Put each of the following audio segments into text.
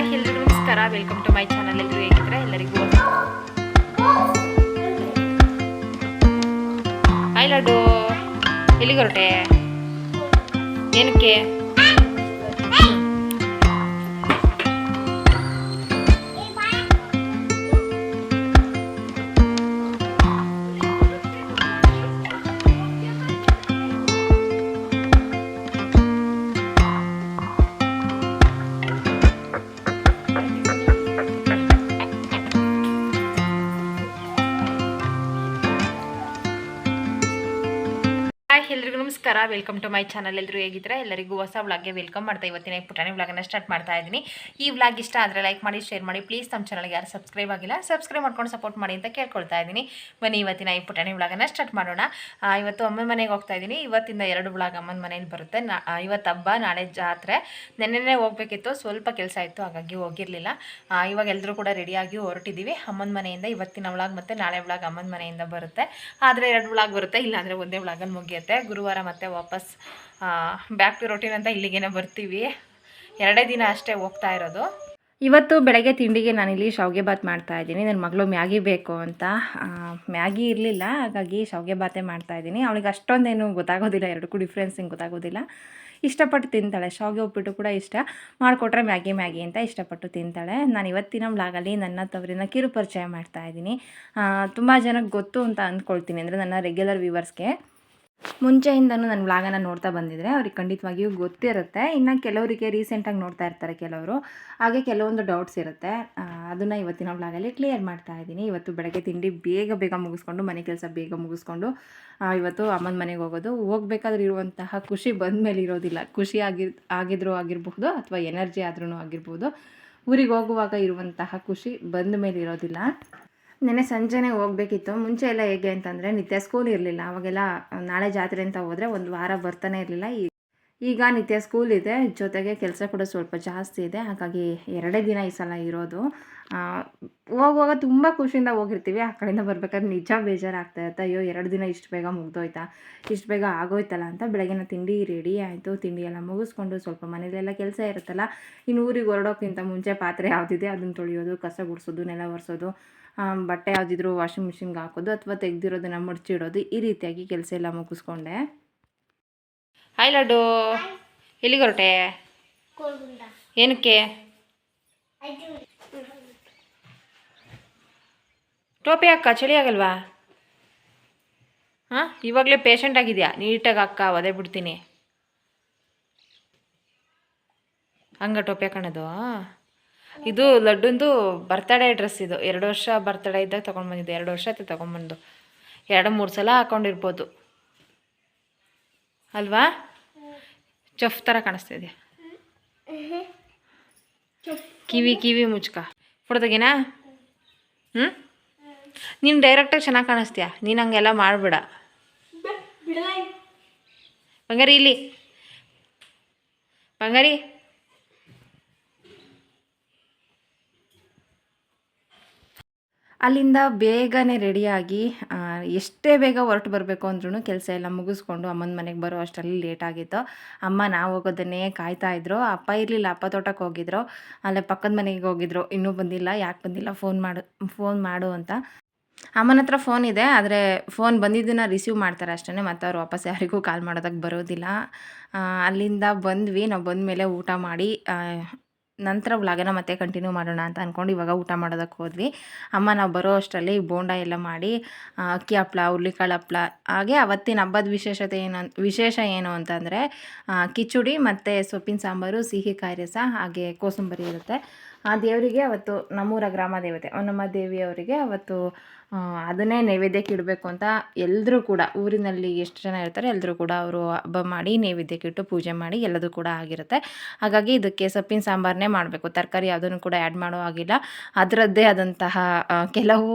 Hi ಎಲ್ರಿಗೂ ನಮಸ್ಕಾರ. Welcome to my channel ಎಲ್ಲರೂ ಹೇಗಿದ್ರೆ ಎಲ್ಲರಿಗೂ ಹಾಯ್ ಲಡ್ಡು ಎಲ್ಲಿಗೆ ಹೊರಟೆ? ಏನಕ್ಕೆ? ನಮಸ್ಕಾರ. ವೆಲ್ಕಮ್ ಟು ಮೈ ಚಾನಲ್ ಎಲ್ಲರೂ ಹೇಗಿದ್ರೆ ಎಲ್ಲರಿಗೂ ಹೊಸ ವ್ಲಾಗ್ಗೆ ವೆಲ್ಕಮ್ ಮಾಡ್ತಾ ಇವತ್ತಿನ ಪುಟಾಣಿ ವ್ಲಾಗನ್ನ ಸ್ಟಾರ್ಟ್ ಮಾಡ್ತಾ ಇದ್ದೀನಿ. ಈ ವ್ಲಾಗ್ ಇಷ್ಟ ಆದರೆ ಲೈಕ್ ಮಾಡಿ ಶೇರ್ ಮಾಡಿ. ಪ್ಲೀಸ್ ನಮ್ಮ ಚಾನಲ್ಗೆ ಯಾರು ಸಬ್ಸ್ಕ್ರೈಬ್ ಆಗಿಲ್ಲ ಸಬ್ಸ್ಕ್ರೈಬ್ ಮಾಡ್ಕೊಂಡು ಸಪೋರ್ಟ್ ಮಾಡಿ ಅಂತ ಕೇಳ್ಕೊಳ್ತಾ ಇದ್ದೀನಿ. ಬನ್ನಿ ಇವತ್ತಿನ ಈ ಪುಟಾಣಿ ವ್ಲಾಗನ್ನ ಸ್ಟಾರ್ಟ್ ಮಾಡೋಣ. ಇವತ್ತು ಅಮ್ಮನ ಮನೆಗೆ ಹೋಗ್ತಾ ಇದ್ದೀನಿ. ಇವತ್ತಿಂದ ಎರಡು ವ್ಲಾಗ್ ಅಮ್ಮನ ಮನೇಲಿ ಬರುತ್ತೆ. ಇವತ್ತು ಹಬ್ಬ, ನಾಳೆ ಜಾತ್ರೆ. ನೆನ್ನೆನೇ ಹೋಗ್ಬೇಕಿತ್ತು. ಸ್ವಲ್ಪ ಕೆಲಸ ಇತ್ತು, ಹಾಗಾಗಿ ಹೋಗಿರಲಿಲ್ಲ. ಇವಾಗ ಎಲ್ಲರೂ ಕೂಡ ರೆಡಿಯಾಗಿ ಹೊರಟಿದ್ದೀವಿ. ಅಮ್ಮನ ಮನೆಯಿಂದ ಇವತ್ತಿನ ವ್ಲಾಗ್ ಮತ್ತು ನಾಳೆ ವ್ಲಾಗ್ ಅಮ್ಮನ ಮನೆಯಿಂದ ಬರುತ್ತೆ. ಆದರೆ ಎರಡು ವ್ಲಾಗ್ ಬರುತ್ತೆ. ಇಲ್ಲಾಂದರೆ ಒಂದೇ ವ್ಲಾಗಲ್ಲಿ ಮುಗಿಯುತ್ತೆ. ಗುರುವಾರ ವಾಪಸ್ ಬ್ಯಾಕ್ ಟು ರೊಟೀನ್ ಅಂತ ಇಲ್ಲಿಗೇನೆ ಬರ್ತೀವಿ. ಎರಡೇ ದಿನ ಅಷ್ಟೇ ಹೋಗ್ತಾ ಇರೋದು. ಇವತ್ತು ಬೆಳಗ್ಗೆ ತಿಂಡಿಗೆ ನಾನು ಇಲ್ಲಿ ಶಾವಿಗೆ ಬಾತ್ ಮಾಡ್ತಾ ಇದ್ದೀನಿ. ನನ್ನ ಮಗಳು ಮ್ಯಾಗಿ ಬೇಕು ಅಂತ. ಮ್ಯಾಗಿ ಇರಲಿಲ್ಲ, ಹಾಗಾಗಿ ಶಾವಿಗೆ ಬಾತೇ ಮಾಡ್ತಾ ಇದ್ದೀನಿ. ಅವಳಿಗೆ ಅಷ್ಟೊಂದೇನು ಗೊತ್ತಾಗೋದಿಲ್ಲ ಎರಡಕ್ಕೂ ಡಿಫ್ರೆನ್ಸ್ ಹಿಂಗೆ ಗೊತ್ತಾಗೋದಿಲ್ಲ. ಇಷ್ಟಪಟ್ಟು ತಿಂತಾಳೆ. ಶಾವಿಗೆ ಉಪ್ಪಿಟ್ಟು ಕೂಡ ಇಷ್ಟ. ಮಾಡಿಕೊಟ್ರೆ ಮ್ಯಾಗಿ ಮ್ಯಾಗಿ ಅಂತ ಇಷ್ಟಪಟ್ಟು ತಿಂತಾಳೆ. ನಾನು ಇವತ್ತಿನ ಬ್ಲಾಗಲ್ಲಿ ನನ್ನ ತವರಿನ ಕಿರು ಪರಿಚಯ ಮಾಡ್ತಾ ಇದ್ದೀನಿ. ತುಂಬ ಜನಕ್ಕೆ ಗೊತ್ತು ಅಂತ ಅಂದ್ಕೊಳ್ತೀನಿ. ಅಂದರೆ ನನ್ನ ರೆಗ್ಯುಲರ್ ವ್ಯೂವರ್ಸ್ಗೆ ಮುಂಚೆಯಿಂದನೂ ನನ್ನ ವ್ಲಾಗನ್ನು ನೋಡ್ತಾ ಬಂದಿದ್ದರೆ ಅವ್ರಿಗೆ ಖಂಡಿತವಾಗಿಯೂ ಗೊತ್ತಿರುತ್ತೆ ಇನ್ನು ಕೆಲವರಿಗೆ ರೀಸೆಂಟಾಗಿ ನೋಡ್ತಾ ಇರ್ತಾರೆ ಕೆಲವರು. ಹಾಗೆ ಕೆಲವೊಂದು ಡೌಟ್ಸ್ ಇರುತ್ತೆ. ಅದನ್ನು ಇವತ್ತಿನ ವ್ಲಾಗಲ್ಲಿ ಕ್ಲಿಯರ್ ಮಾಡ್ತಾ ಇದ್ದೀನಿ. ಇವತ್ತು ಬೆಳಗ್ಗೆ ತಿಂಡಿ ಬೇಗ ಬೇಗ ಮುಗಿಸ್ಕೊಂಡು, ಮನೆ ಕೆಲಸ ಬೇಗ ಮುಗಿಸ್ಕೊಂಡು ಇವತ್ತು ಅಮ್ಮನ ಮನೆಗೆ ಹೋಗೋದು. ಹೋಗ್ಬೇಕಾದ್ರೆ ಇರುವಂತಹ ಖುಷಿ ಬಂದ ಮೇಲೆ ಇರೋದಿಲ್ಲ. ಖುಷಿ ಆಗಿ ಆಗಿದ್ರೂ ಆಗಿರಬಹುದು ಅಥವಾ ಎನರ್ಜಿ ಆದ್ರೂ ಆಗಿರ್ಬೋದು. ಊರಿಗೆ ಹೋಗುವಾಗ ಇರುವಂತಹ ಖುಷಿ ಬಂದ ಮೇಲೆ ಇರೋದಿಲ್ಲ. ನೆನ್ನೆ ಸಂಜೆನೇ ಹೋಗ್ಬೇಕಿತ್ತು. ಮುಂಚೆ ಎಲ್ಲ ಹೇಗೆ ಅಂತಂದರೆ ನಿತ್ಯ ಸ್ಕೂಲ್ ಇರಲಿಲ್ಲ. ಅವಾಗೆಲ್ಲ ನಾಳೆ ಜಾತ್ರೆ ಅಂತ ಹೋದರೆ ಒಂದು ವಾರ ಬರ್ತಾನೆ ಇರಲಿಲ್ಲ. ಈಗ ನಿತ್ಯ ಸ್ಕೂಲ್ ಇದೆ, ಜೊತೆಗೆ ಕೆಲಸ ಕೂಡ ಸ್ವಲ್ಪ ಜಾಸ್ತಿ ಇದೆ. ಹಾಗಾಗಿ ಎರಡೇ ದಿನ ಈ ಸಲ ಇರೋದು. ಹೋಗುವಾಗ ತುಂಬ ಖುಷಿಯಿಂದ ಹೋಗಿರ್ತೀವಿ. ಆ ಕಡೆಯಿಂದ ಬರ್ಬೇಕಾದ್ರೆ ನಿಜ ಬೇಜಾರಾಗ್ತಾ ಇರುತ್ತೆ. ಅಯ್ಯೋ, ಎರಡು ದಿನ ಇಷ್ಟು ಬೇಗ ಮುಗ್ದೋಯ್ತಾ, ಇಷ್ಟು ಬೇಗ ಆಗೋಯ್ತಲ್ಲ ಅಂತ ಬೆಳಗಿನ ತಿಂಡಿ ರೆಡಿ ಆಯಿತು. ತಿಂಡಿ ಎಲ್ಲ ಮುಗಿಸ್ಕೊಂಡು ಸ್ವಲ್ಪ ಮನೇಲೆಲ್ಲ ಕೆಲಸ ಇರುತ್ತಲ್ಲ, ಇನ್ನು ಊರಿಗೆ ಹೊರಡೋಕ್ಕಿಂತ ಮುಂಚೆ ಪಾತ್ರೆ ಯಾವುದಿದೆ ಅದನ್ನು ತೊಳೆಯೋದು, ಕಸ ಗುಡಿಸೋದು, ನೆಲ ಒರೆಸೋದು ಬಟ್ಟೆ ಯಾವುದಿದ್ರು ವಾಷಿಂಗ್ ಮಿಷಿನ್ಗೆ ಹಾಕೋದು, ಅಥವಾ ತೆಗೆದಿರೋದನ್ನು ಮುಡ್ಚಿಡೋದು, ಈ ರೀತಿಯಾಗಿ ಕೆಲಸ ಎಲ್ಲ ಮುಗಿಸ್ಕೊಂಡೆ. ಹಾಯ್ ಲಡ್ಡು. ಎಲ್ಲಿಗೆ ಹೊರಟೆ? ಏನಕ್ಕೆ? ಟೋಪಿ ಅಕ್ಕ ಚಳಿ ಆಗಲ್ವಾ? ಹಾಂ? ಇವಾಗಲೇ ಪೇಷಂಟ್ ಆಗಿದೆಯಾ? ನೀಟಾಗಿ ಅಕ್ಕ ಒದೆ ಬಿಡ್ತೀನಿ. ಹಂಗ ಟೋಪಿ ಹಾಕೋಣದು ಇದು ಲಡ್ಡುಂದು ಬರ್ತಡೇ ಡ್ರೆಸ್ ಇದು. ಎರಡು ವರ್ಷ ಬರ್ತಡೇ ಇದ್ದಾಗ ತೊಗೊಂಡು ಬಂದಿದ್ದು. ಎರಡು ವರ್ಷ ಆಯ್ತು ತೊಗೊಂಬಂದು ಎರಡು ಮೂರು ಸಲ ಹಾಕೊಂಡಿರ್ಬೋದು. ಅಲ್ವಾ? ಚಫ್ ಥರ ಇದೆಯಾ ಕಿವಿ ಕಿವಿ ಮುಚ್ಕ. ಫೋಟೋ ತೆಗಿನಾ ಹ್ಞೂ ನೀನು ಡೈರೆಕ್ಟಾಗಿ ಚೆನ್ನಾಗಿ ಕಾಣಿಸ್ತೀಯಾ? ನೀನು ಹಂಗೆಲ್ಲ ಮಾಡಿಬಿಡ. ಬಂಗಾರಿ ಇಲ್ಲಿ. ಬಂಗಾರಿ. ಅಲ್ಲಿಂದ ಬೇಗನೆ ರೆಡಿಯಾಗಿ ಎಷ್ಟೇ ಬೇಗ ಹೊರಟು ಬರಬೇಕು ಅಂದ್ರೂ ಕೆಲಸ ಎಲ್ಲ ಮುಗಿಸ್ಕೊಂಡು ಅಮ್ಮನ ಮನೆಗೆ ಬರೋ ಅಷ್ಟರಲ್ಲಿ ಲೇಟ್ ಆಗಿತ್ತು. ಅಮ್ಮ ನಾವು ಹೋಗೋದನ್ನೇ ಕಾಯ್ತಾ ಇದ್ರು. ಅಪ್ಪ ಇರಲಿಲ್ಲ, ಅಪ್ಪ ತೋಟಕ್ಕೆ ಹೋಗಿದ್ರು. ಅಲ್ಲೇ ಪಕ್ಕದ ಮನೆಗೆ ಹೋಗಿದ್ರು. ಇನ್ನೂ ಬಂದಿಲ್ಲ, ಯಾಕೆ ಬಂದಿಲ್ಲ ಫೋನ್ ಮಾಡು ಫೋನ್ ಮಾಡು ಅಂತ. ಅಮ್ಮನ ಹತ್ರ ಫೋನ್ ಇದೆ, ಆದರೆ ಫೋನ್ ಬಂದಿದ್ದನ್ನು ರಿಸೀವ್ ಮಾಡ್ತಾರೆ ಅಷ್ಟೇ ಮತ್ತು ಅವ್ರು ವಾಪಸ್ ಯಾರಿಗೂ ಕಾಲ್ ಮಾಡೋದಕ್ಕೆ ಬರೋದಿಲ್ಲ. ಅಲ್ಲಿಂದ ಬಂದ್ವಿ. ನಾವು ಬಂದ ಮೇಲೆ ಊಟ ಮಾಡಿ ನಂತರ ವ್ಲಾಗನ ಮತ್ತೆ ಕಂಟಿನ್ಯೂ ಮಾಡೋಣ ಅಂತ ಅಂದ್ಕೊಂಡು ಇವಾಗ ಊಟ ಮಾಡೋದಕ್ಕೆ ಹೋದ್ವಿ. ಅಮ್ಮ ನಾವು ಬರೋ ಅಷ್ಟರಲ್ಲಿ ಬೋಂಡ ಎಲ್ಲ ಮಾಡಿ ಅಕ್ಕಿ ಹಪ್ಪಳ ಹುರ್ಳಿಕಾಳು ಹಪ್ಪಳ ಹಾಗೆ ಅವತ್ತಿನ ಹಬ್ಬದ ವಿಶೇಷತೆ ಏನು ವಿಶೇಷ ಏನು ಅಂತಂದರೆ ಕಿಚುಡಿ ಮತ್ತು ಸೊಪ್ಪಿನ ಸಾಂಬಾರು, ಸಿಹಿ ಕಾಯಿ ಹಾಗೆ ಕೋಸಂಬರಿ ಇರುತ್ತೆ. ಆ ದೇವರಿಗೆ ಅವತ್ತು ನಮ್ಮೂರ ಗ್ರಾಮ ದೇವತೆ ಹೊನ್ನಮ್ಮ ದೇವಿಯವರಿಗೆ ಅವತ್ತು ಅದನ್ನೇ ನೈವೇದ್ಯಕ್ಕೆ ಇಡಬೇಕು ಅಂತ ಎಲ್ಲರೂ ಕೂಡ ಊರಿನಲ್ಲಿ ಎಷ್ಟು ಜನ ಇರ್ತಾರೆ ಎಲ್ಲರೂ ಕೂಡ ಅವರು ಹಬ್ಬ ಮಾಡಿ ನೈವೇದ್ಯಕ್ಕೆ ಇಟ್ಟು ಪೂಜೆ ಮಾಡಿ ಎಲ್ಲದೂ ಕೂಡ ಆಗಿರುತ್ತೆ. ಹಾಗಾಗಿ ಇದಕ್ಕೆ ಸೊಪ್ಪಿನ ಸಾಂಬಾರನ್ನೇ ಮಾಡಬೇಕು. ತರಕಾರಿ ಯಾವುದನ್ನು ಕೂಡ ಆ್ಯಡ್ ಮಾಡೋ ಆಗಿಲ್ಲ ಅದರದ್ದೇ ಆದಂತಹ ಕೆಲವು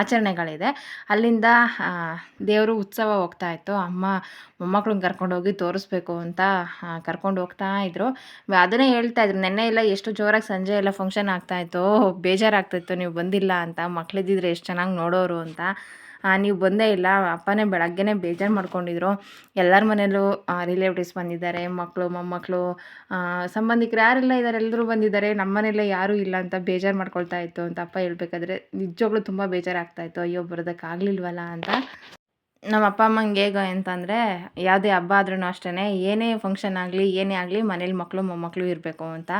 ಆಚರಣೆಗಳಿದೆ. ಅಲ್ಲಿಂದ ದೇವರು ಉತ್ಸವ ಹೋಗ್ತಾ ಇತ್ತು. ಅಮ್ಮ, ಮೊಮ್ಮಕ್ಳನ್ನ ಕರ್ಕೊಂಡೋಗಿ ತೋರಿಸ್ಬೇಕು ಅಂತ ಕರ್ಕೊಂಡು ಹೋಗ್ತಾ ಇದ್ರು. ಅದನ್ನೇ ಹೇಳ್ತಾ ಇದ್ರು. ನೆನ್ನೆ ಎಲ್ಲ ಎಷ್ಟು ಜೋರಾಗಿ ಸಂಜೆ ಫಂಕ್ಷನ್ ಆಗ್ತಾಯಿತ್ತು ಬೇಜಾರಾಗ್ತಾಯಿತ್ತು ನೀವು ಬಂದಿಲ್ಲ ಅಂತ. ಮಕ್ಳಿದ್ದಿದ್ರೆ ಎಷ್ಟು ಚೆನ್ನಾಗಿ ನೋಡೋರು ಅಂತ. ನೀವು ಬಂದೇ ಇಲ್ಲ. ಅಪ್ಪನೇ ಬೆಳಗ್ಗೆನೇ ಬೇಜಾರು ಮಾಡ್ಕೊಂಡಿದ್ರು. ಎಲ್ಲರ ಮನೇಲೂ ರಿಲೇಟಿವ್ಸ್ ಬಂದಿದ್ದಾರೆ. ಮಕ್ಕಳು ಮೊಮ್ಮಕ್ಕಳು ಸಂಬಂಧಿಕರು ಯಾರೆಲ್ಲ ಇದ್ದಾರೆ ಎಲ್ಲರೂ ಬಂದಿದ್ದಾರೆ. ನಮ್ಮ ಮನೇಲೇ ಯಾರೂ ಇಲ್ಲ ಅಂತ ಬೇಜಾರು ಮಾಡ್ಕೊಳ್ತಾ ಇತ್ತು ಅಂತ ಅಪ್ಪ ಹೇಳ್ಬೇಕಾದ್ರೆ ನಿಜವಾಗ್ಲೂ ತುಂಬ ಬೇಜಾರಾಗ್ತಾಯಿತ್ತು ಅಯ್ಯೋ, ಬರೋದಕ್ಕಾಗಲಿಲ್ವಲ್ಲ ಅಂತ. ನಮ್ಮ ಅಪ್ಪ ಅಮ್ಮಂಗೆ ಹೇಗೋ ಅಂತಂದರೆ, ಯಾವುದೇ ಹಬ್ಬ ಆದ್ರೂ ಅಷ್ಟೇ ಏನೇ ಫಂಕ್ಷನ್ ಆಗಲಿ, ಏನೇ ಆಗಲಿ ಮನೇಲಿ ಮಕ್ಕಳು ಮೊಮ್ಮಕ್ಕಳು ಇರಬೇಕು ಅಂತ.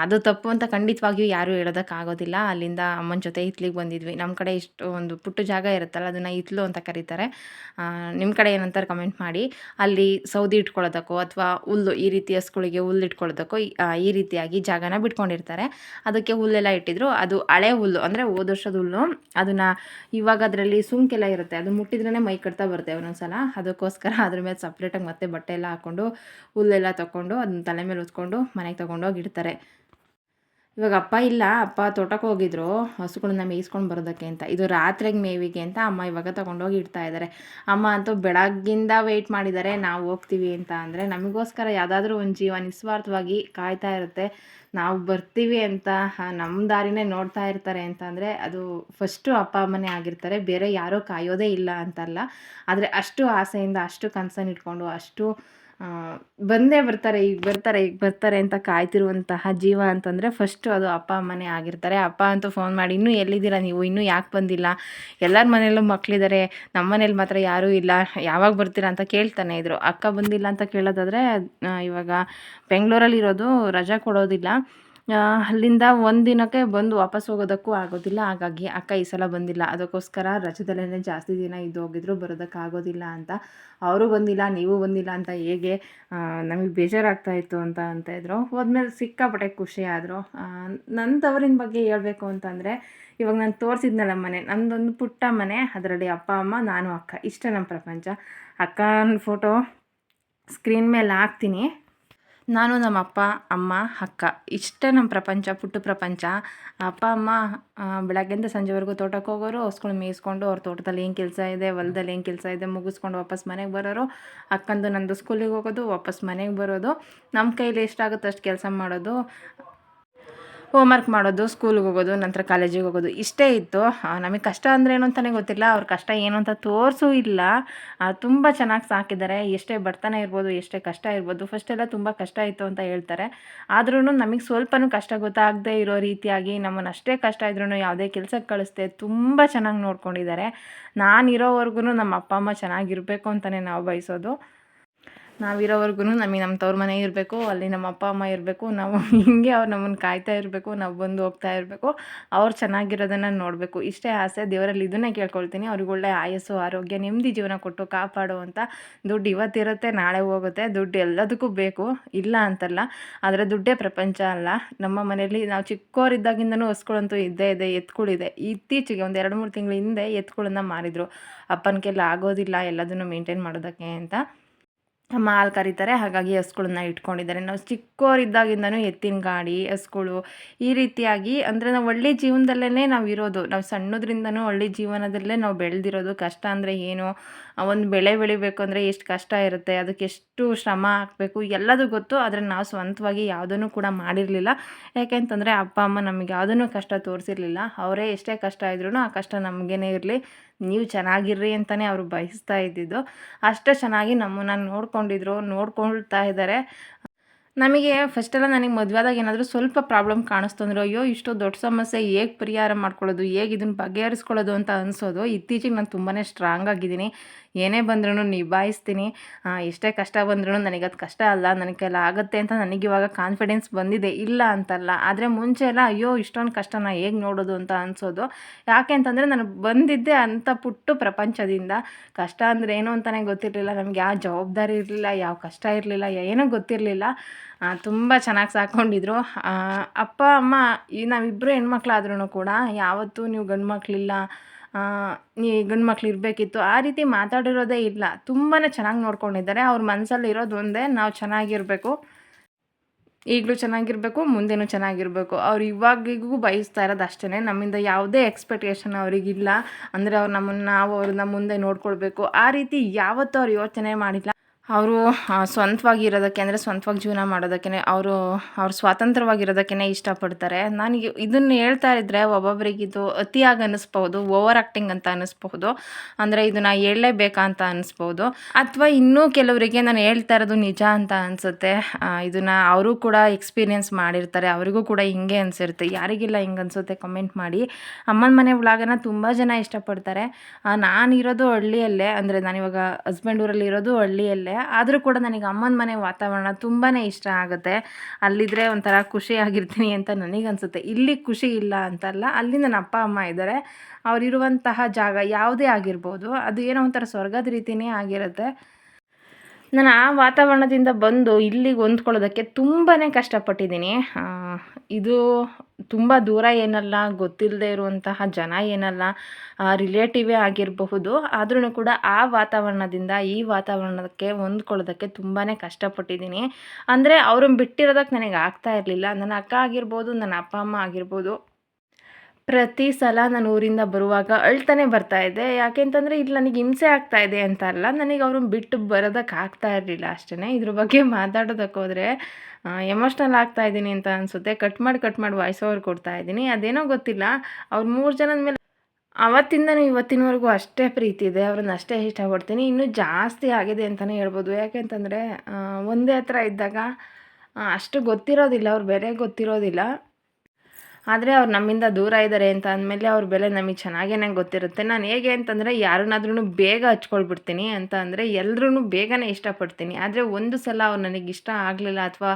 ಅದು ತಪ್ಪು ಅಂತ ಖಂಡಿತವಾಗಿಯೂ ಯಾರೂ ಹೇಳೋದಕ್ಕಾಗೋದಿಲ್ಲ. ಅಲ್ಲಿಂದ ಅಮ್ಮನ ಜೊತೆ ಹಿತ್ಲಿಗೆ ಬಂದಿದ್ವಿ. ನಮ್ಮ ಕಡೆ ಇಷ್ಟು ಒಂದು ಪುಟ್ಟ ಜಾಗ ಇರುತ್ತಲ್ಲ, ಅದನ್ನು ಹಿತ್ಲು ಅಂತ ಕರೀತಾರೆ. ನಿಮ್ಮ ಕಡೆ ಏನಂತಾರೆ ಕಮೆಂಟ್ ಮಾಡಿ. ಅಲ್ಲಿ ಸೌದಿ ಇಟ್ಕೊಳ್ಳೋದಕ್ಕೋ ಅಥವಾ ಹುಲ್ಲು ಈ ರೀತಿ ಹಸುಗಳಿಗೆ ಹುಲ್ಲು ಇಟ್ಕೊಳ್ಳೋದಕ್ಕೋ ಈ- ರೀತಿಯಾಗಿ ಜಾಗನ ಬಿಟ್ಕೊಂಡಿರ್ತಾರೆ. ಅದಕ್ಕೆ ಹುಲ್ಲೆಲ್ಲ ಇಟ್ಟಿದ್ರು. ಅದು ಹಳೆ ಹುಲ್ಲು, ಅಂದರೆ ಹೋದ ವರ್ಷದ ಹುಲ್ಲು. ಅದನ್ನು ಇವಾಗ ಅದರಲ್ಲಿ ಸುಂಕೆಲ್ಲ ಇರುತ್ತೆ. ಅದು ಮುಟ್ಟಿದ್ರೇ ಮೈ ಕಟ್ತಾ ಬರುತ್ತೆ ಒಂದೊಂದ್ಸಲ. ಅದಕ್ಕೋಸ್ಕರ ಅದ್ರ ಮೇಲೆ ಸಪ್ರೇಟಾಗಿ ಮತ್ತೆ ಬಟ್ಟೆ ಎಲ್ಲ ಹಾಕ್ಕೊಂಡು ಹುಲ್ಲೆಲ್ಲ ತಗೊಂಡು ಅದನ್ನ ತಲೆ ಮೇಲೆ ಹೊತ್ಕೊಂಡು ಮನೆಗೆ ತೊಗೊಂಡೋಗಿ ಇಡ್ತಾರೆ. ಇವಾಗ ಅಪ್ಪ ಇಲ್ಲ, ಅಪ್ಪ ತೋಟಕ್ಕೆ ಹೋಗಿದ್ರು ಹಸುಗಳನ್ನ ಮೇಯಿಸ್ಕೊಂಡು ಬರೋದಕ್ಕೆ ಅಂತ. ಇದು ರಾತ್ರಿಗೆ ಮೇವಿಗೆ ಅಂತ ಅಮ್ಮ ಇವಾಗ ತಗೊಂಡೋಗಿ ಇಡ್ತಾ ಇದ್ದಾರೆ ಅಮ್ಮ ಅಂತೂ ಬೆಳಗ್ಗಿಂದ ವೆಯ್ಟ್ ಮಾಡಿದ್ದಾರೆ ನಾವು ಹೋಗ್ತೀವಿ ಅಂತ ಅಂದರೆ ನಮಗೋಸ್ಕರ ಯಾವುದಾದ್ರೂ ಒಂದು ಜೀವ ನಿಸ್ವಾರ್ಥವಾಗಿ ಕಾಯ್ತಾ ಇರುತ್ತೆ. ನಾವು ಬರ್ತೀವಿ ಅಂತ ನಮ್ಮ ದಾರಿನೇ ನೋಡ್ತಾ ಇರ್ತಾರೆ ಅಂತ ಅಂದರೆ ಅದು ಫಸ್ಟು ಅಪ್ಪ ಅಮ್ಮನೇ ಆಗಿರ್ತಾರೆ. ಬೇರೆ ಯಾರೂ ಕಾಯೋದೇ ಇಲ್ಲ ಅಂತಲ್ಲ. ಆದರೆ ಅಷ್ಟು ಆಸೆಯಿಂದ, ಅಷ್ಟು ಕನ್ಸರ್ನ್ ಇಟ್ಕೊಂಡು, ಅಷ್ಟು ಬಂದೇ ಬರ್ತಾರೆ, ಈಗ ಬರ್ತಾರೆ ಈಗ ಬರ್ತಾರೆ ಅಂತ ಕಾಯ್ತಿರುವಂತಹ ಜೀವ ಅಂತಂದರೆ ಫಸ್ಟು ಅದು ಅಪ್ಪ, ಅಮ್ಮನೇ ಆಗಿರ್ತಾರೆ. ಅಪ್ಪ ಅಂತ ಫೋನ್ ಮಾಡಿ, ಇನ್ನೂ ಎಲ್ಲಿದ್ದೀರಾ ನೀವು? ಇನ್ನೂ ಯಾಕೆ ಬಂದಿಲ್ಲ? ಎಲ್ಲರ ಮನೆಯಲ್ಲೂ ಮಕ್ಕಳಿದ್ದಾರೆ ನಮ್ಮ ಮನೇಲಿ ಮಾತ್ರ ಯಾರೂ ಇಲ್ಲ. ಯಾವಾಗ ಬರ್ತೀರಾ? ಅಂತ ಕೇಳ್ತಾನೆ ಇದ್ರು. ಅಕ್ಕ ಬಂದಿಲ್ಲ ಅಂತ ಕೇಳೋದಾದರೆ ಇವಾಗ ಬೆಂಗಳೂರಲ್ಲಿ ಇರೋದು ರಜಾ ಕೊಡೋದಿಲ್ಲ. ಅಲ್ಲಿಂದ ಒಂದು ದಿನಕ್ಕೆ ಬಂದು ವಾಪಸ್ ಹೋಗೋದಕ್ಕೂ ಆಗೋದಿಲ್ಲ. ಹಾಗಾಗಿ ಅಕ್ಕ ಈ ಸಲ ಬಂದಿಲ್ಲ. ಅದಕ್ಕೋಸ್ಕರ ರಜದಲ್ಲೇ ಜಾಸ್ತಿ ದಿನ ಇದ್ದು ಹೋಗಿದ್ರು ಬರೋದಕ್ಕಾಗೋದಿಲ್ಲ ಅಂತ. ಅವರು ಬಂದಿಲ್ಲ, ನೀವು ಬಂದಿಲ್ಲ ಅಂತ ಹೇಗೆ ನಮಗೆ ಬೇಜಾರಾಗ್ತಾ ಇತ್ತು ಅಂತ ಅಂತ ಇದ್ರು. ಹೋದ್ಮೇಲೆ ಸಿಕ್ಕಾಪಟ್ಟೆ ಖುಷಿ ಆದರು. ನನ್ನ ತವರಿನ ಬಗ್ಗೆ ಹೇಳಬೇಕು ಅಂತಂದರೆ, ಇವಾಗ ನಾನು ತೋರಿಸಿದ್ನಲ್ಲ ಮನೆ ನಮ್ಮದೊಂದು ಪುಟ್ಟ ಮನೆ, ಅದರಲ್ಲಿ ಅಪ್ಪ, ಅಮ್ಮ, ನಾನು, ಅಕ್ಕ. ಇಷ್ಟ ನಮ್ಮ ಪ್ರಪಂಚ. ಅಕ್ಕನ ಫೋಟೋ ಸ್ಕ್ರೀನ್ ಮೇಲೆ ಹಾಕ್ತೀನಿ. ನಾನು ನಮ್ಮ ಅಪ್ಪ, ಅಮ್ಮ, ಅಕ್ಕ ಇಷ್ಟೇ ನಮ್ಮ ಪ್ರಪಂಚ, ಪುಟ್ಟ ಪ್ರಪಂಚ. ಅಪ್ಪ, ಅಮ್ಮ ಬೆಳಗ್ಗೆಯಿಂದ ಸಂಜೆವರೆಗೂ ತೋಟಕ್ಕೆ ಹೋಗೋರು ಹೊಸ್ಕೊಂಡು ಮೇಯಿಸ್ಕೊಂಡು ಅವ್ರ ತೋಟದಲ್ಲಿ ಏನು ಕೆಲಸ ಇದೆ, ಹೊಲದಲ್ಲಿ ಏನು ಕೆಲಸ ಇದೆ ಮುಗಿಸ್ಕೊಂಡು ವಾಪಸ್ ಮನೆಗೆ ಬರೋರು. ಅಕ್ಕಂದು ನಂದು ಸ್ಕೂಲಿಗೆ ಹೋಗೋದು, ವಾಪಸ್ ಮನೆಗೆ ಬರೋದು. ನಮ್ಮ ಕೈಲಿ ಎಷ್ಟಾಗುತ್ತೆ ಅಷ್ಟು ಕೆಲಸ ಮಾಡೋದು. ಹೋಮ್ವರ್ಕ್ ಮಾಡೋದು ಸ್ಕೂಲ್ಗೆ ಹೋಗೋದು, ನಂತರ ಕಾಲೇಜಿಗೆ ಹೋಗೋದು, ಇಷ್ಟೇ ಇತ್ತು. ನಮಗೆ ಕಷ್ಟ ಅಂದರೆ ಏನು ಅಂತಲೇ ಗೊತ್ತಿಲ್ಲ. ಅವ್ರ ಕಷ್ಟ ಏನು ಅಂತ ತೋರಿಸೂ ಇಲ್ಲ. ತುಂಬ ಚೆನ್ನಾಗಿ ಸಾಕಿದ್ದಾರೆ. ಎಷ್ಟೇ ಬಡತನ ಇರ್ಬೋದು, ಎಷ್ಟೇ ಕಷ್ಟ ಇರ್ಬೋದು ಫಸ್ಟೆಲ್ಲ ತುಂಬ ಕಷ್ಟ ಇತ್ತು ಅಂತ ಹೇಳ್ತಾರೆ. ಆದ್ರೂ ನಮಗೆ ಸ್ವಲ್ಪನೂ ಕಷ್ಟ ಗೊತ್ತಾಗದೇ ಇರೋ ರೀತಿಯಾಗಿ ನಮ್ಮನ್ನು ಅಷ್ಟೇ ಕಷ್ಟ ಇದ್ರೂ ಯಾವುದೇ ಕೆಲಸಕ್ಕೆ ಕಳಿಸ್ದೆ ತುಂಬ ಚೆನ್ನಾಗಿ ನೋಡ್ಕೊಂಡಿದ್ದಾರೆ. ನಾನಿರೋವರೆಗೂ ನಮ್ಮ ಅಪ್ಪ ಅಮ್ಮ ಚೆನ್ನಾಗಿರಬೇಕು ಅಂತಲೇ ನಾವು ಬಯಸೋದು. ನಾವಿರೋವರೆಗೂ ನಮಗೆ ನಮ್ಮ ತವ್ರ ಮನೆ ಇರಬೇಕು, ಅಲ್ಲಿ ನಮ್ಮ ಅಪ್ಪ, ಅಮ್ಮ ಇರಬೇಕು, ನಾವು ಹಿಂಗೆ ಅವ್ರು ನಮ್ಮನ್ನು ಕಾಯ್ತಾ ಇರಬೇಕು, ನಾವು ಬಂದು ಹೋಗ್ತಾ ಇರಬೇಕು, ಅವ್ರು ಚೆನ್ನಾಗಿರೋದನ್ನು ನೋಡಬೇಕು. ಇಷ್ಟೇ ಆಸೆ, ದೇವರಲ್ಲಿ ಇದನ್ನೇ ಕೇಳ್ಕೊಳ್ತೀನಿ. ಅವ್ರಿಗೆ ಒಳ್ಳೆ ಆಯಸ್ಸು, ಆರೋಗ್ಯ ನೆಮ್ಮದಿ ಜೀವನ ಕೊಟ್ಟು ಕಾಪಾಡುವಂಥ ದುಡ್ಡು ಇವತ್ತಿರುತ್ತೆ, ನಾಳೆ ಹೋಗುತ್ತೆ, ದುಡ್ಡು ಎಲ್ಲದಕ್ಕೂ ಬೇಕು. ಇಲ್ಲ ಅಂತಲ್ಲ, ಆದರೆ ದುಡ್ಡೇ ಪ್ರಪಂಚ ಅಲ್ಲ. ನಮ್ಮ ಮನೆಯಲ್ಲಿ ನಾವು ಚಿಕ್ಕವರಿದ್ದಾಗಿಂದನೂ ಹೊಸ್ಗಳಂತೂ ಇದ್ದೇ ಇದೆ ಎತ್ಗಳಿದೆ ಇತ್ತೀಚೆಗೆ ಒಂದು ಎರಡು ಮೂರು ತಿಂಗಳ ಹಿಂದೆ ಎತ್ಗಳನ್ನ ಮಾರಿದರು. ಅಪ್ಪನ ಕೈಲಿ ಆಗೋದಿಲ್ಲ, ಎಲ್ಲದನ್ನು ಮೇಂಟೈನ್ ಮಾಡೋದಕ್ಕೆ ಅಂತ. ಅಮ್ಮ ಹಾಲು ಕರೀತಾರೆ, ಹಾಗಾಗಿ ಹಸುಗಳನ್ನ ಇಟ್ಕೊಂಡಿದ್ದಾರೆ. ನಾವು ಚಿಕ್ಕವರಿದ್ದಾಗಿಂದನೂ ಎತ್ತಿನ ಗಾಡಿ, ಹಸುಗಳು ಈ ರೀತಿಯಾಗಿ ಅಂದರೆ ನಾವು ಒಳ್ಳೆ ಜೀವನದಲ್ಲೇ ನಾವು ಇರೋದು. ನಾವು ಸಣ್ಣದ್ರಿಂದನೂ ಒಳ್ಳೆ ಜೀವನದಲ್ಲೇ ನಾವು ಬೆಳೆದಿರೋದು. ಕಷ್ಟ ಅಂದರೆ ಏನು? ಒಂದು ಬೆಳೆ ಬೆಳಿಬೇಕು ಅಂದರೆ ಎಷ್ಟು ಕಷ್ಟ ಇರುತ್ತೆ? ಅದಕ್ಕೆ ಎಷ್ಟು ಶ್ರಮ ಹಾಕಬೇಕು? ಎಲ್ಲದೂ ಗೊತ್ತು, ಆದರೆ ನಾವು ಸ್ವಂತವಾಗಿ ಯಾವುದನ್ನು ಕೂಡ ಮಾಡಿರಲಿಲ್ಲ. ಯಾಕೆಂತಂದರೆ ಅಪ್ಪ ಅಮ್ಮ ನಮಗೆ ಯಾವುದನ್ನು ಕಷ್ಟ ತೋರಿಸಿರಲಿಲ್ಲ. ಅವರೇ ಎಷ್ಟೇ ಕಷ್ಟ ಇದ್ರೂ ಆ ಕಷ್ಟ ನಮಗೇನೆ ಇರಲಿ. ನೀವು ಚೆನ್ನಾಗಿರ್ರಿ ಅಂತಲೇ ಅವರು ಬಯಸ್ತಾ ಇದ್ದಿದ್ದು. ಅಷ್ಟೇ ಚೆನ್ನಾಗಿ ನಮ್ಮನ್ನು ನೋಡ್ಕೊಂಡಿದ್ರು ನೋಡ್ಕೊಳ್ತಾ ಇದ್ದಾರೆ. ನಮಗೆ ಫಸ್ಟೆಲ್ಲ ನನಗೆ ಮದುವೆದಾಗ ಏನಾದರೂ ಸ್ವಲ್ಪ ಪ್ರಾಬ್ಲಮ್ ಕಾಣಿಸ್ತಂದ್ರೆ ಅಯ್ಯೋ, ಇಷ್ಟು ದೊಡ್ಡ ಸಮಸ್ಯೆ ಹೇಗೆ ಪರಿಹಾರ ಮಾಡ್ಕೊಳ್ಳೋದು? ಹೇಗೆ ಇದನ್ನು ಬಗೆಹರಿಸ್ಕೊಳ್ಳೋದು? ಅಂತ ಅನಿಸೋದು. ಇತ್ತೀಚೆಗೆ ನಾನು ತುಂಬಾ ಸ್ಟ್ರಾಂಗ್ ಆಗಿದ್ದೀನಿ. ಏನೇ ಬಂದ್ರೂ ನಿಭಾಯಿಸ್ತೀನಿ. ಎಷ್ಟೇ ಕಷ್ಟ ಬಂದ್ರೂ ನನಗೆ ಅದು ಕಷ್ಟ ಅಲ್ಲ ನನಗೆ ಕೈಲಿ ಆಗುತ್ತೆ ಅಂತ ನನಗೆ ಇವಾಗ ಕಾನ್ಫಿಡೆನ್ಸ್ ಬಂದಿದೆ. ಇಲ್ಲ ಅಂತಲ್ಲ. ಆದರೆ ಮುಂಚೆ ಎಲ್ಲ, ಅಯ್ಯೋ, ಇಷ್ಟೊಂದು ಕಷ್ಟನ ಹೇಗೆ ನೋಡೋದು? ಅಂತ ಅನಿಸೋದು. ಯಾಕೆ ಅಂತಂದರೆ, ನಾನು ಬಂದಿದ್ದೆ ಅಂಥ ಪುಟ್ಟು ಪ್ರಪಂಚದಿಂದ. ಕಷ್ಟ ಅಂದರೆ ಏನು ಅಂತಲೇ ಗೊತ್ತಿರಲಿಲ್ಲ. ನಮಗೆ ಯಾವ ಜವಾಬ್ದಾರಿ ಇರಲಿಲ್ಲ, ಯಾವ ಕಷ್ಟ ಇರಲಿಲ್ಲ, ಏನೂ ಗೊತ್ತಿರಲಿಲ್ಲ. ತುಂಬ ಚೆನ್ನಾಗಿ ಸಾಕೊಂಡಿದ್ರು. ಅಪ್ಪ, ಅಮ್ಮ, ಈ ನಾವಿಬ್ಬರು ಹೆಣ್ಮಕ್ಳಾದ್ರೂ ಕೂಡ ಯಾವತ್ತೂ ನೀವು ಗಂಡು ಮಕ್ಕಳಿಲ್ಲ ನೀ ಗಂಡು ಮಕ್ಳು ಇರಬೇಕಿತ್ತು ಆ ರೀತಿ ಮಾತಾಡಿರೋದೇ ಇಲ್ಲ. ತುಂಬಾ ಚೆನ್ನಾಗಿ ನೋಡ್ಕೊಂಡಿದ್ದಾರೆ. ಅವ್ರ ಮನಸ್ಸಲ್ಲಿ ಇರೋದು ಒಂದೇ, ನಾವು ಚೆನ್ನಾಗಿರಬೇಕು. ಈಗಲೂ ಚೆನ್ನಾಗಿರಬೇಕು, ಮುಂದೆನೂ ಚೆನ್ನಾಗಿರಬೇಕು. ಅವ್ರು ಇವಾಗಿಗೂ ಬಯಸ್ತಾ ಇರೋದು ಅಷ್ಟೇ ನಮ್ಮಿಂದ ಯಾವುದೇ ಎಕ್ಸ್ಪೆಕ್ಟೇಷನ್ ಅವರಿಗಿಲ್ಲ. ಅಂದರೆ ಅವ್ರು ನಮ್ಮನ್ನು, ನಾವು ಅವ್ರನ್ನ ಮುಂದೆ ನೋಡ್ಕೊಳ್ಬೇಕು. ಆ ರೀತಿ ಯಾವತ್ತೂ ಅವ್ರು ಯೋಚನೆ ಮಾಡಿಲ್ಲ. ಅವರು ಸ್ವಂತವಾಗಿ ಇರೋದಕ್ಕೆ ಅಂದರೆ ಸ್ವಂತವಾಗಿ ಜೀವನ ಮಾಡೋದಕ್ಕೆ ಅವರು, ಅವ್ರು ಸ್ವಾತಂತ್ರ್ಯವಾಗಿರೋದಕ್ಕೆ ಇಷ್ಟಪಡ್ತಾರೆ. ನನಗೆ ಇದನ್ನು ಹೇಳ್ತಾ ಇದ್ದರೆ ಒಬ್ಬೊಬ್ಬರಿಗೆ ಇದು ಅತಿಯಾಗಿ ಅನ್ನಿಸ್ಬೋದು ಓವರ್ ಆ್ಯಕ್ಟಿಂಗ್ ಅಂತ ಅನ್ನಿಸ್ಬಹುದು, ಅಂದರೆ ಇದನ್ನು ಹೇಳಲೇಬೇಕಾ ಅಂತ ಅನ್ನಿಸ್ಬೋದು ಅಥವಾ ಇನ್ನೂ ಕೆಲವರಿಗೆ ನಾನು ಹೇಳ್ತಾ ಇರೋದು ನಿಜ ಅಂತ ಅನಿಸುತ್ತೆ. ಇದನ್ನು ಅವರು ಕೂಡ ಎಕ್ಸ್ಪೀರಿಯೆನ್ಸ್ ಮಾಡಿರ್ತಾರೆ, ಅವರಿಗೂ ಕೂಡ ಹಿಂಗೆ ಅನಿಸಿರುತ್ತೆ. ಯಾರಿಗೆಲ್ಲ ಹಿಂಗೆ ಅನಿಸುತ್ತೆ ಕಮೆಂಟ್ ಮಾಡಿ. ಅಮ್ಮನ ಮನೆ ಒಳಗನ ತುಂಬ ಜನ ಇಷ್ಟಪಡ್ತಾರೆ. ನಾನಿರೋದು ಹಳ್ಳಿಯಲ್ಲೇ, ಅಂದರೆ ನಾನಿವಾಗ ಹಸ್ಬೆಂಡ್ ಊರಲ್ಲಿ ಇರೋದು ಹಳ್ಳಿಯಲ್ಲೇ. ಆದರೂ ಕೂಡ ನನಗೆ ಅಮ್ಮನ ಮನೆ ವಾತಾವರಣ ತುಂಬಾ ಇಷ್ಟ ಆಗುತ್ತೆ. ಅಲ್ಲಿದ್ದರೆ ಒಂಥರ ಖುಷಿಯಾಗಿರ್ತೀನಿ ಅಂತ ನನಗನ್ಸುತ್ತೆ. ಇಲ್ಲಿ ಖುಷಿ ಇಲ್ಲ ಅಂತಲ್ಲ ಅಲ್ಲಿ ನನ್ನ ಅಪ್ಪ ಅಮ್ಮ ಇದ್ದಾರೆ. ಅವರಿರುವಂತಹ ಜಾಗ ಯಾವುದೇ ಆಗಿರ್ಬೋದು, ಅದು ಏನೋ ಒಂಥರ ಸ್ವರ್ಗದ ರೀತಿಯೇ ಆಗಿರುತ್ತೆ. ನಾನು ಆ ವಾತಾವರಣದಿಂದ ಬಂದು ಇಲ್ಲಿಗೆ ಹೊಂದ್ಕೊಳ್ಳೋದಕ್ಕೆ ತುಂಬಾ ಕಷ್ಟಪಟ್ಟಿದ್ದೀನಿ. ಇದು ತುಂಬ ದೂರ ಏನಲ್ಲ ಗೊತ್ತಿಲ್ಲದೆ ಇರುವಂತಹ ಜನ ಏನಲ್ಲ ರಿಲೇಟಿವೇ ಆಗಿರಬಹುದು. ಆದ್ರೂ ಕೂಡ ಆ ವಾತಾವರಣದಿಂದ ಈ ವಾತಾವರಣಕ್ಕೆ ಹೊಂದ್ಕೊಳ್ಳೋದಕ್ಕೆ ತುಂಬಾ ಕಷ್ಟಪಟ್ಟಿದ್ದೀನಿ. ಅಂದರೆ ಅವ್ರನ್ನ ಬಿಟ್ಟಿರೋದಕ್ಕೆ ನನಗೆ ಆಗ್ತಾ ಇರಲಿಲ್ಲ. ನನ್ನ ಅಕ್ಕ ಆಗಿರ್ಬೋದು, ನನ್ನ ಅಪ್ಪ, ಅಮ್ಮ ಆಗಿರ್ಬೋದು. ಪ್ರತಿ ಸಲ ನಾನು ಊರಿಂದ ಬರುವಾಗ ಅಳ್ತಾನೆ ಬರ್ತಾ ಇದ್ದೆ. ಯಾಕೆಂತಂದರೆ ಇಲ್ಲಿ ನನಗೆ ಹಿಂಸೆ ಆಗ್ತಾ ಇದೆ ಅಂತ ಅಲ್ಲ. ನನಗೆ ಅವ್ರನ್ನ ಬಿಟ್ಟು ಬರೋದಕ್ಕೆ ಆಗ್ತಾ ಇರಲಿಲ್ಲ ಅಷ್ಟೇ ಇದ್ರ ಬಗ್ಗೆ ಮಾತಾಡೋದಕ್ಕೆ ಹೋದರೆ ಎಮೋಷ್ನಲ್ ಆಗ್ತಾ ಇದ್ದೀನಿ ಅಂತ ಅನಿಸುತ್ತೆ. ಕಟ್ ಮಾಡಿ ಕಟ್ ಮಾಡಿ ವಾಯ್ಸ್ ಓವರ್ ಕೊಡ್ತಾ ಇದ್ದೀನಿ. ಅದೇನೋ ಗೊತ್ತಿಲ್ಲ. ಅವ್ರು ಮೂರು ಜನದ ಮೇಲೆ ಅವತ್ತಿಂದನೂ ಇವತ್ತಿನವರೆಗೂ ಅಷ್ಟೇ ಪ್ರೀತಿ ಇದೆ. ಅವ್ರನ್ನ ಅಷ್ಟೇ ಇಷ್ಟಪಡ್ತೀನಿ. ಇನ್ನೂ ಜಾಸ್ತಿ ಆಗಿದೆ ಅಂತಲೇ ಹೇಳ್ಬೋದು. ಯಾಕೆಂತಂದರೆ ಒಂದೇ ಹತ್ರ ಇದ್ದಾಗ ಅಷ್ಟು ಗೊತ್ತಿರೋದಿಲ್ಲ. ಅವ್ರು ಬೇರೆ ಗೊತ್ತಿರೋದಿಲ್ಲ. ಆದರೆ ಅವ್ರು ನಮ್ಮಿಂದ ದೂರ ಇದ್ದಾರೆ ಅಂತ ಅಂದಮೇಲೆ ಅವ್ರ ಬೆಲೆ ನಮಗೆ ಚೆನ್ನಾಗೇ ಗೊತ್ತಿರುತ್ತೆ. ನಾನು ಹೇಗೆ ಅಂತಂದರೆ ಯಾರನ್ನಾದ್ರೂ ಬೇಗ ಹಚ್ಕೊಳ್ಬಿಡ್ತೀನಿ ಅಂತ ಅಂದರೆ ಎಲ್ರೂ ಬೇಗನೆ ಇಷ್ಟಪಡ್ತೀನಿ. ಆದರೆ ಒಂದು ಸಲ ಅವ್ರು ನನಗೆ ಇಷ್ಟ ಆಗಲಿಲ್ಲ ಅಥವಾ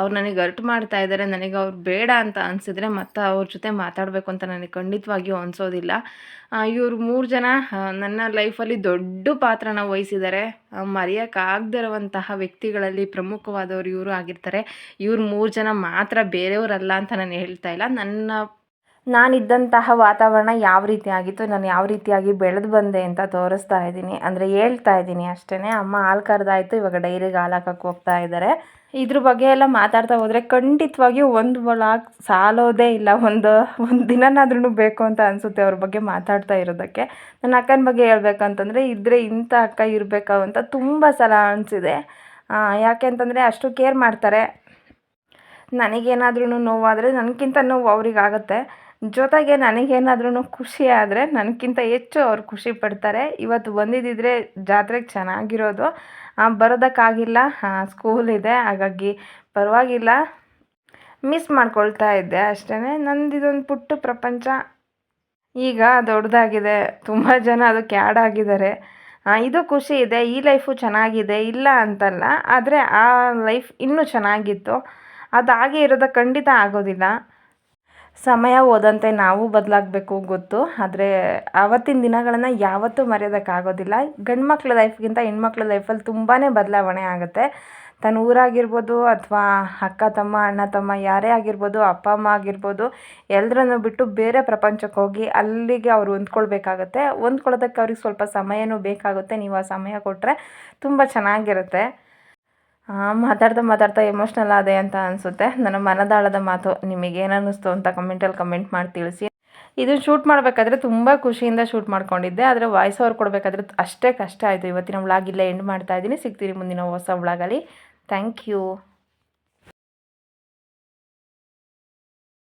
ಅವ್ರು ನನಗೆ ಅರ್ಟ್ ಮಾಡ್ತಾ ಇದ್ದಾರೆ ನನಗೆ ಅವ್ರು ಬೇಡ ಅಂತ ಅನಿಸಿದ್ರೆ ಮತ್ತೆ ಅವ್ರ ಜೊತೆ ಮಾತಾಡಬೇಕು ಅಂತ ನನಗೆ ಖಂಡಿತವಾಗಿಯೂ ಅನಿಸೋದಿಲ್ಲ. ಇವ್ರು ಮೂರು ಜನ ನನ್ನ ಲೈಫಲ್ಲಿ ದೊಡ್ಡ ಪಾತ್ರನ ವಹಿಸಿದ್ದಾರೆ. ಮರೆಯೋಕ್ಕಾಗದೇ ಇರುವಂತಹ ವ್ಯಕ್ತಿಗಳಲ್ಲಿ ಪ್ರಮುಖವಾದವರು ಇವರು ಆಗಿರ್ತಾರೆ. ಇವ್ರು ಮೂರು ಜನ ಮಾತ್ರ ಬೇರೆಯವರಲ್ಲ ಅಂತ ನಾನು ಹೇಳ್ತಾ ಇಲ್ಲ. ನನ್ನ ನಾನಿದ್ದಂತಹ ವಾತಾವರಣ ಯಾವ ರೀತಿ ಆಗಿತ್ತು, ನಾನು ಯಾವ ರೀತಿಯಾಗಿ ಬೆಳೆದು ಬಂದೆ ಅಂತ ತೋರಿಸ್ತಾ ಇದ್ದೀನಿ. ಅಂದರೆ ಹೇಳ್ತಾ ಇದ್ದೀನಿ ಅಷ್ಟೇ ಅಮ್ಮ ಹಾಲು ಕರೆದಾಯಿತು, ಇವಾಗ ಡೈರಿಗೆ ಹಾಲು ಹಾಕಕ್ಕೆ ಹೋಗ್ತಾ ಇದ್ದಾರೆ ಇದ್ರ ಬಗ್ಗೆ ಎಲ್ಲ ಮಾತಾಡ್ತಾ ಹೋದರೆ ಖಂಡಿತವಾಗಿಯೂ ಒಂದು ವ್ಲಾಗ್ ಸಾಲೋದೇ ಇಲ್ಲ. ಒಂದು ಒಂದು ದಿನನಾದ್ರೂ ಬೇಕು ಅಂತ ಅನಿಸುತ್ತೆ ಅವ್ರ ಬಗ್ಗೆ ಮಾತಾಡ್ತಾ ಇರೋದಕ್ಕೆ. ನನ್ನ ಅಕ್ಕನ ಬಗ್ಗೆ ಹೇಳ್ಬೇಕಂತಂದರೆ ಇದ್ದರೆ ಇಂಥ ಅಕ್ಕ ಇರಬೇಕು ಅಂತ ತುಂಬ ಸಲ ಅನಿಸಿದೆ. ಯಾಕೆ ಅಂತಂದರೆ ಅಷ್ಟು ಕೇರ್ ಮಾಡ್ತಾರೆ. ನನಗೇನಾದ್ರೂ ನೋವಾದರೆ ನನಗಿಂತ ನೋವು ಅವ್ರಿಗಾಗುತ್ತೆ. ಜೊತೆಗೆ ನನಗೇನಾದ್ರೂ ಖುಷಿ ಆದರೆ ನನಗಿಂತ ಹೆಚ್ಚು ಅವ್ರು ಖುಷಿ ಪಡ್ತಾರೆ. ಇವತ್ತು ಬಂದಿದ್ದಿದ್ರೆ ಜಾತ್ರೆಗೆ ಚೆನ್ನಾಗಿರೋದು. ಬರೋದಕ್ಕಾಗಿಲ್ಲ. ಸ್ಕೂಲ್ ಇದೆ. ಹಾಗಾಗಿ ಪರವಾಗಿಲ್ಲ. ಮಿಸ್ ಮಾಡ್ಕೊಳ್ತಾ ಇದ್ದೆ ಅಷ್ಟೇ ನಂದು ಇದೊಂದು ಪುಟ್ಟ ಪ್ರಪಂಚ. ಈಗ ದೊಡ್ಡದಾಗಿದೆ. ತುಂಬ ಜನ ಅದಕ್ಕೆ ಆ್ಯಡ್ ಆಗಿದ್ದಾರೆ. ಇದು ಖುಷಿ ಇದೆ. ಈ ಲೈಫು ಚೆನ್ನಾಗಿದೆ. ಇಲ್ಲ ಅಂತಲ್ಲ. ಆದರೆ ಆ ಲೈಫ್ ಇನ್ನೂ ಚೆನ್ನಾಗಿತ್ತು. ಅದಾಗೆ ಇರೋದಕ್ಕೆ ಖಂಡಿತ ಆಗೋದಿಲ್ಲ. ಸಮಯ ಹೋದಂತೆ ನಾವು ಬದಲಾಗಬೇಕು ಗೊತ್ತು. ಆದರೆ ಆವತ್ತಿನ ದಿನಗಳನ್ನು ಯಾವತ್ತೂ ಮರೆಯೋದಕ್ಕಾಗೋದಿಲ್ಲ. ಗಂಡು ಮಕ್ಳ ಲೈಫ್ಗಿಂತ ಹೆಣ್ಮಕ್ಳ ಲೈಫಲ್ಲಿ ತುಂಬಾ ಬದಲಾವಣೆ ಆಗುತ್ತೆ. ತನ್ನ ಊರಾಗಿರ್ಬೋದು ಅಥವಾ ಅಕ್ಕ ತಮ್ಮ, ಅಣ್ಣ ತಮ್ಮ ಯಾರೇ ಆಗಿರ್ಬೋದು, ಅಪ್ಪ, ಅಮ್ಮ ಆಗಿರ್ಬೋದು ಎಲ್ಲರನ್ನು ಬಿಟ್ಟು ಬೇರೆ ಪ್ರಪಂಚಕ್ಕೆ ಹೋಗಿ ಅಲ್ಲಿಗೆ ಅವ್ರು ಹೊಂದ್ಕೊಳ್ಬೇಕಾಗತ್ತೆ. ಹೊಂದ್ಕೊಳ್ಳೋದಕ್ಕೆ ಅವ್ರಿಗೆ ಸ್ವಲ್ಪ ಸಮಯನೂ ಬೇಕಾಗುತ್ತೆ. ನೀವು ಆ ಸಮಯ ಕೊಟ್ಟರೆ ತುಂಬ ಚೆನ್ನಾಗಿರುತ್ತೆ. ಮಾತಾಡ್ತಾ ಮಾತಾಡ್ತಾ ಎಮೋಷ್ನಲ್ ಆದೆ ಅಂತ ಅನಿಸುತ್ತೆ. ನನ್ನ ಮನದಾಳದ ಮಾತು ನಿಮಗೇನು ಅನ್ನಿಸ್ತು ಅಂತ ಕಮೆಂಟಲ್ಲಿ ಕಮೆಂಟ್ ಮಾಡಿ ತಿಳಿಸಿ. ಇದು ಶೂಟ್ ಮಾಡಬೇಕಾದ್ರೆ ತುಂಬ ಖುಷಿಯಿಂದ ಶೂಟ್ ಮಾಡ್ಕೊಂಡಿದ್ದೆ. ಆದರೆ ವಾಯ್ಸ್ ಓವರ್ ಕೊಡಬೇಕಾದ್ರೆ ಅಷ್ಟೇ ಕಷ್ಟ ಆಯಿತು. ಇವತ್ತಿನ ವ್ಲಾಗ್ ಇಲ್ಲೇ ಎಂಡ್ ಮಾಡ್ತಾ ಇದ್ದೀನಿ. ಸಿಗ್ತೀನಿ ಮುಂದಿನ ಹೊಸ ವ್ಲಾಗಲ್ಲಿ ಥ್ಯಾಂಕ್ ಯು